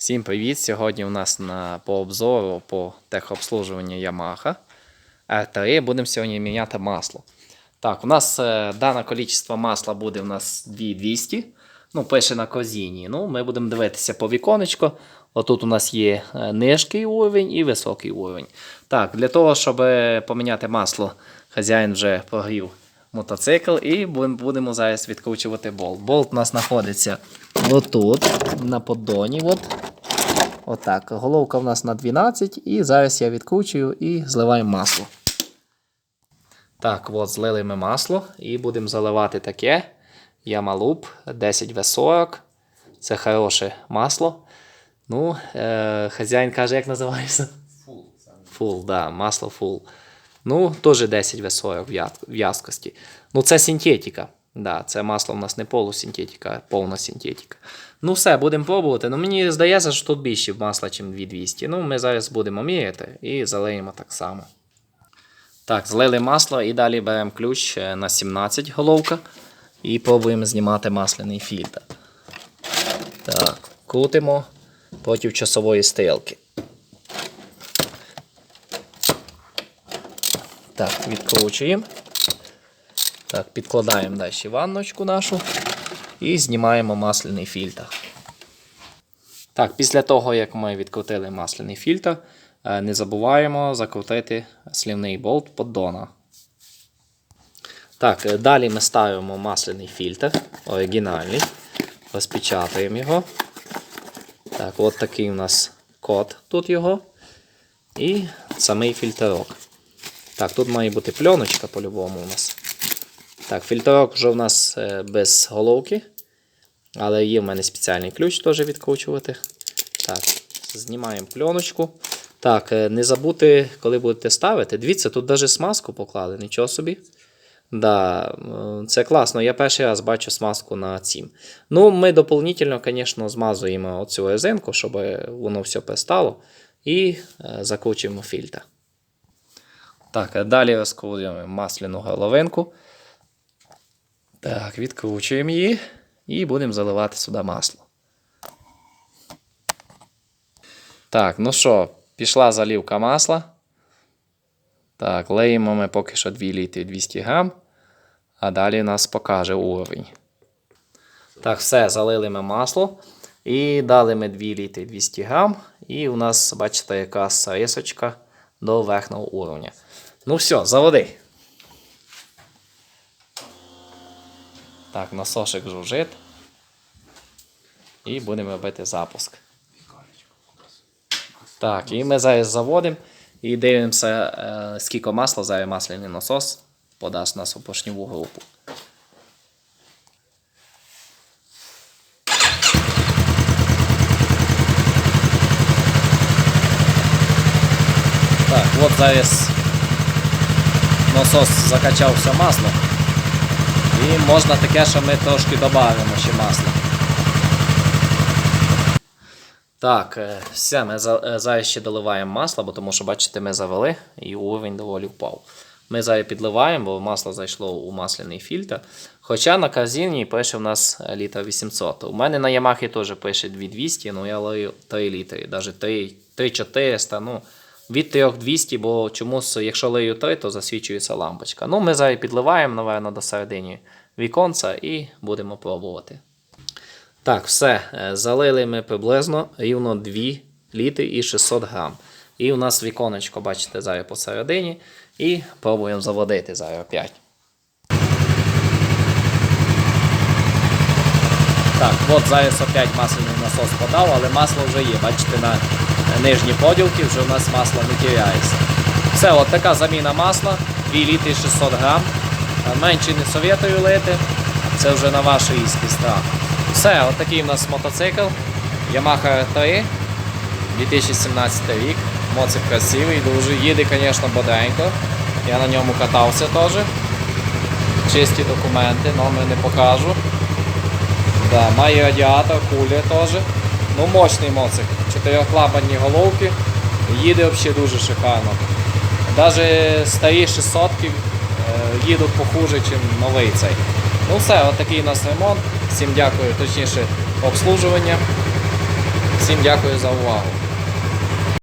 Всім привіт! Сьогодні у нас на, по обзору по техобслужуванню Yamaha R3 будемо сьогодні міняти масло. Так, у нас е, дане кількість масла буде у нас 2200. Ну, пише на корзині. Ну, ми будемо дивитися по віконечку. Отут у нас є е, низький уровень і високий уровень. Так, для того, щоб поміняти масло, хазяїн вже прогрів мотоцикл і будемо зараз відкручувати болт. Болт у нас знаходиться отут, на поддоні. От. Отак. Головка у нас на 12, і зараз я відкручую і зливаю масло. Так, от злили ми масло і будемо заливати таке. Ямалуп 10В40. Це хороше масло. Ну, е, хазяїн каже, як називається? Фул, да, масло фул. Ну, теж 10 В40 в я- в в'язкості. Ну, це синтетика. Да, це масло в нас не полусинтетика, а повна синтетика. Ну, все, будемо пробувати. Ну, мені здається, що тут більше масла, ніж 2200. Ну, ми зараз будемо міряти і залиємо так само. Так, злили масло і далі беремо ключ е, на 17 головка і пробуємо знімати масляний фільтр. Так, крутимо проти часової стрілки. Так, відкручуємо. Так, підкладаємо далі ванночку нашу і знімаємо масляний фільтр. Так, після того, як ми відкрутили масляний фільтр, е, не забуваємо закрутити слівний болт поддона. Так, е, далі ми ставимо масляний фільтр, оригінальний, розпечатаємо його. Так, от такий у нас код тут його. І самий фільтрок. Так, тут має бути пленочка по-любому у нас. Так, фільтрок вже у нас е, без головки. Але є в мене спеціальний ключ теж відкручувати. Так, знімаємо пленочку. Так, е, не забудьте, коли будете ставити. Дивіться, тут навіть смазку поклали, нічого собі. Да, е, це класно. Я перший раз бачу смазку на цім. Ну, ми дополнительно, звісно, змазуємо оцю резинку, щоб воно все пристало. І закручуємо фільтр. Так, далі розкручуємо масляну головинку. Так, відкручуємо її і будемо заливати сюди масло. Так, ну що, пішла залівка масла. Так, леємо ми поки що 2 літри 200 грам, а далі нас покаже уровень. Так, все, залили ми масло. І дали ми 2 літри 200 грам. І у нас, бачите, якась рисочка до верхнього уровня. Ну все, заводи. Так, насошик жужжить. І будемо робити запуск. Так, і ми зараз заводимо і дивимося, е, скільки масла зараз масляний насос подасть нас у поршневу групу. Так, от зараз насос закачався маслом. І можна таке, що ми трошки додаємо ще масла. Так, е, все, ми е, зараз ще доливаємо масло, бо тому що, бачите, ми завели і уровень доволі впав. Ми зараз підливаємо, бо масло зайшло у масляний фільтр. Хоча на корзині пише в нас е, літр 800. У мене на Ямахі теж пише 2200, але я лию 3 літри, навіть 3 3400. Ну, від 3200, бо чомусь, якщо лию 3, то засвічується лампочка. Ну, ми зараз підливаємо, напевно, до середини віконця і будемо пробувати. Так, все. е, Залили ми приблизно рівно 2 літри і 600 грам. І у нас віконечко, бачите, зараз посередині. І пробуємо заводити зараз опять. Так, от зараз опять масляний насос подав, але масло вже є. Бачите, на нижній поділці вже у нас масло не тіряється. Все, от така заміна масла, 2 літри 600 грам. Менше не советую лити, це вже на ваш різкий страх. Все, от такий у нас мотоцикл. Yamaha R3, 2017 рік. Моцик красивий, дуже їде, звісно, бодренько. Я на ньому катався теж. Чисті документи, номер не покажу. Да, має радіатор, кулер теж. Ну, мощний моцик. Чотирьохклапанні головки. Їде взагалі дуже шикарно. Навіть старі 600 е, їдуть похуже, ніж новий цей. Ну все, отакий у нас ремонт. Всім дякую, точніше, обслужування. Всім дякую за увагу.